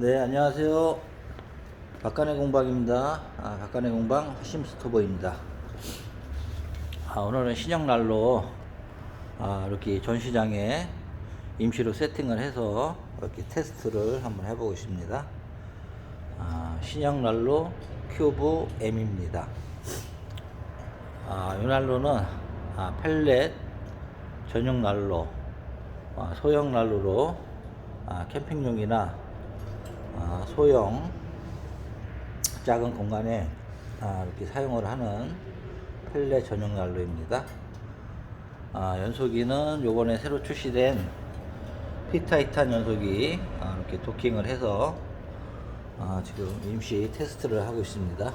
네, 안녕하세요. 박간의 공방입니다. 아, 박간의 공방 화심 스토버입니다. 아, 오늘은 신형 난로 아, 이렇게 전시장에 임시로 세팅을 해서 이렇게 테스트를 한번 해보고 있습니다. 아, 신형 난로 큐브 M입니다. 아, 이 난로는 아, 펠렛 전용 난로, 아, 소형 난로로 아, 캠핑용이나 아, 소형 작은 공간에 아, 이렇게 사용을 하는 펠렛 전용 난로입니다. 아, 연소기는 요번에 새로 출시된 피타이탄 연소기 아, 이렇게 도킹을 해서 아, 지금 임시 테스트를 하고 있습니다.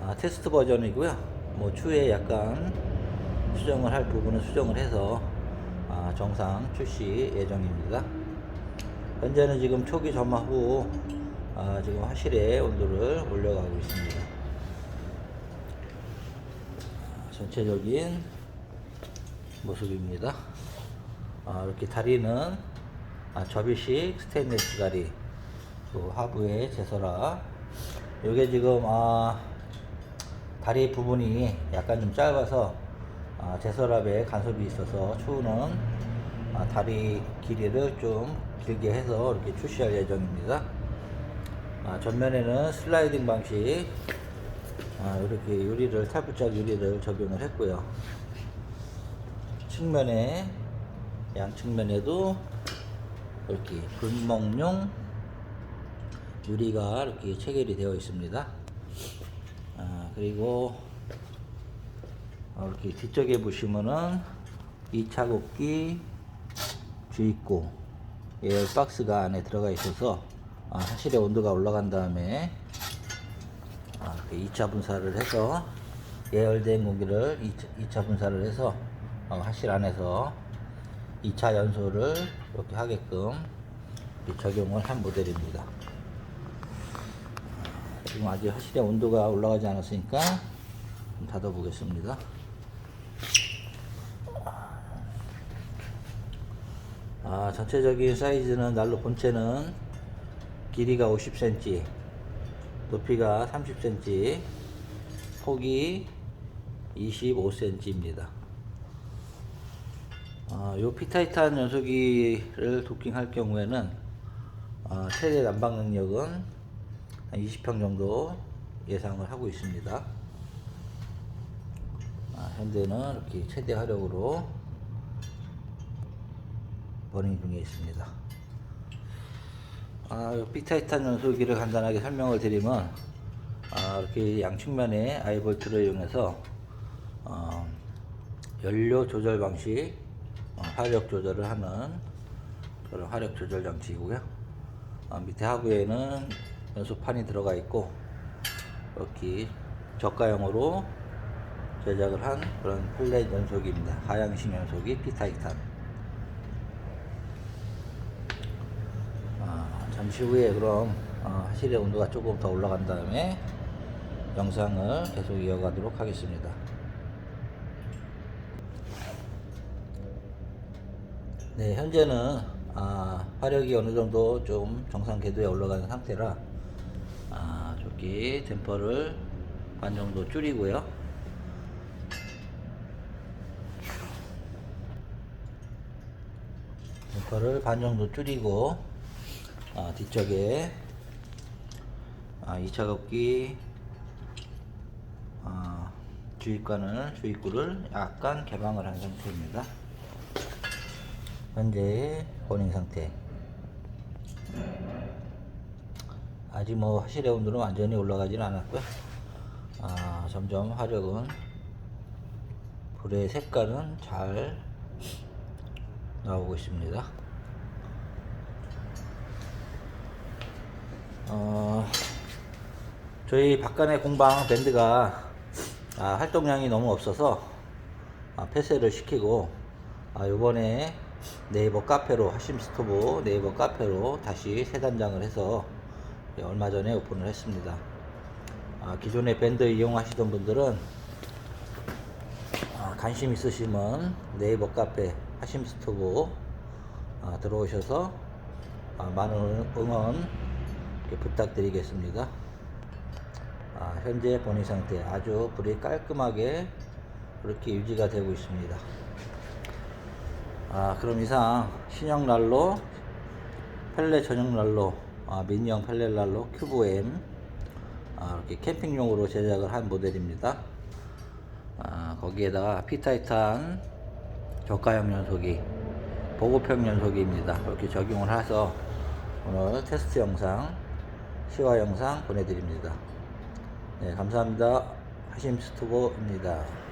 아, 테스트 버전이고요. 뭐 추후에 약간 수정을 할 부분은 수정을 해서 아, 정상 출시 예정입니다. 현재는 지금 초기 점화 후 아, 지금 화실의 온도를 올려가고 있습니다. 아, 전체적인 모습입니다. 아, 이렇게 다리는 아, 접이식 스테인리스 다리, 또 하부에 제서라. 이게 지금 아, 다리 부분이 약간 좀 짧아서 아, 제서랍에 간섭이 있어서 추후는 아, 다리 길이를 좀 길게 해서 이렇게 출시할 예정입니다. 아, 전면에는 슬라이딩 방식 아, 이렇게 유리를 탈부착 유리를 적용을 했고요. 측면에 양측면에도 이렇게 불멍용 유리가 이렇게 체결이 되어 있습니다. 아, 그리고 어, 이렇게 뒤쪽에 보시면은 2차 곱기 주입구 에어 박스가 안에 들어가 있어서 아, 화실의 온도가 올라간 다음에 아, 이렇게 2차 분사를 해서 예열된 공기를 2차, 2차 분사를 해서 어, 화실 안에서 2차 연소를 이렇게 하게끔 적용을 한 모델입니다. 지금 아직 화실의 온도가 올라가지 않았으니까 좀 닫아 보겠습니다. 아, 전체적인 사이즈는 난로 본체는 길이가 50cm, 높이가 30cm, 폭이 25cm입니다. 아, 요 피타이탄 연소기를 도킹할 경우에는 아, 최대 난방 능력은 한 20평 정도 예상을 하고 있습니다. 아, 현재는 이렇게 최대 화력으로 버닝 중에 있습니다. 아, 요 피타이탄 연소기를 간단하게 설명을 드리면 아, 이렇게 양측면에 아이볼트를 이용해서 어, 연료 조절 방식 어, 화력 조절을 하는 그런 화력 조절 장치이고요. 아, 밑에 하부에는 연소판이 들어가 있고 이렇게 저가형으로 제작을 한 그런 플랫 연소기입니다. 하향식 연소기 피타이탄. 아, 잠시 후에 그럼 어, 화실의 온도가 조금 더 올라간 다음에 영상을 계속 이어가도록 하겠습니다. 네, 현재는 아, 화력이 어느 정도 좀 정상 궤도에 올라가는 상태라 아, 저기 댐퍼를 반 정도 줄이고요. 댐퍼를 반 정도 줄이고 아, 뒤쪽에 아, 2차 겁기 아, 주입관을 주입구를 약간 개방을 한 상태입니다. 현재 버닝 상태. 아직 뭐 화실의 온도는 완전히 올라가지는 않았고요. 아, 점점 화력은 불의 색깔은 잘 나오고 있습니다. 어, 저희 박간의 공방 밴드가 아, 활동량이 너무 없어서 아, 폐쇄를 시키고 아, 요번에 네이버 카페로 하심 스토브 네이버 카페로 다시 새 단장을 해서 예, 얼마 전에 오픈을 했습니다. 아, 기존에 밴드 이용하시던 분들은 아, 관심 있으시면 네이버 카페 하심 스토브 아, 들어오셔서 아, 많은 응원 부탁드리겠습니다. 아, 현재 본인 상태 아주 불이 깔끔하게 그렇게 유지가 되고 있습니다. 아, 그럼 이상 신형 난로, 펠렛 전용 난로, 아, 미니형 펠렛 난로 큐브 M 아, 이렇게 캠핑용으로 제작을 한 모델입니다. 아, 거기에다가 피타이탄 저가형 연소기, 보급형 연소기입니다. 이렇게 적용을 해서 오늘 테스트 영상, 시화 영상 보내드립니다. 네, 감사합니다. 하심스토고입니다.